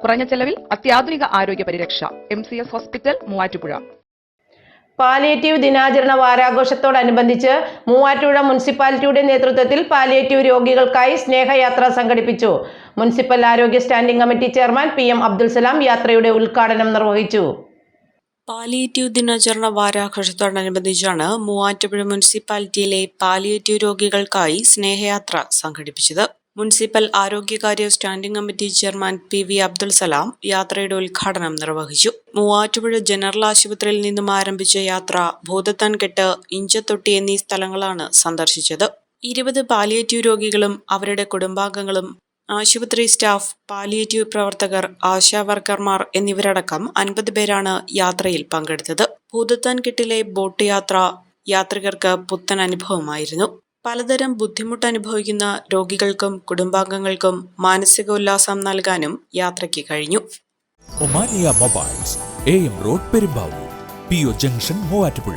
കുറഞ്ഞ ചെലവിൽ അത്യാധുനിക ആരോഗ്യ പരിരക്ഷ. M C S hospital Muvattupuzha. Palliative ദിനാചരണ വാരാഘോഷത്തോടനുബന്ധിച്ച് മൂവാറ്റുപുഴ മുനിസിപ്പാലിറ്റിയുടെ നേതൃത്വത്തിൽ പാലിയേറ്റീവ് രോഗികൾക്കായി സ്നേഹയാത്ര സംഘടിപ്പിച്ചു. മുനിസിപ്പൽ ആരോഗ്യ standing committee chairman P M Abdul Salam യാത്രയുടെ ഉദ്ഘാടനം നിർവഹിച്ചു. പാലിയേറ്റീവ് ദിനാചരണ വാരാഘോഷത്തോടനുബന്ധിച്ചാണ് മൂവാറ്റുപുഴ മുനിസിപ്പാലിറ്റിയിലെ പാലിയേറ്റീവ് രോഗികൾക്കായി സ്നേഹയാത്ര സംഘടിപ്പിച്ചത്. Municipal ആരോഗ്യകാര്യ standing committee chairman P V Abdul Salam യാത്രയുടെ ഉദ്ഘാടനം നിർവഹിച്ചു. മൂവാറ്റുപുഴ ജനറൽ ആശുപത്രിയിൽ നിന്നും ആരംഭിച്ച യാത്ര ഭൂതത്താൻകെട്ട് ഇഞ്ചത്തൊട്ടി എന്നീ സ്ഥലങ്ങളാണ് സന്ദർശിച്ചത്. ഇരുപത് പാലിയേറ്റീവ് രോഗികളും അവരുടെ കുടുംബാംഗങ്ങളും ആശുപത്രി സ്റ്റാഫ് പാലിയേറ്റീവ് പ്രവർത്തകർ ആശാവർക്കർമാർ എന്നിവരടക്കം അൻപത് പേരാണ് യാത്രയിൽ പങ്കെടുത്തത്. ഭൂതത്താൻകെട്ടിലെ ബോട്ട് യാത്ര യാത്രികർക്ക് പുത്തൻ അനുഭവമായിരുന്നു. പലതരം ബുദ്ധിമുട്ട് അനുഭവിക്കുന്ന രോഗികൾക്കും കുടുംബാംഗങ്ങൾക്കും മാനസികോല്ലാസം നൽകാനും യാത്രയ്ക്ക് കഴിഞ്ഞു. Omania mobiles A M road Perumbavoor P O junction Muvattupuzha.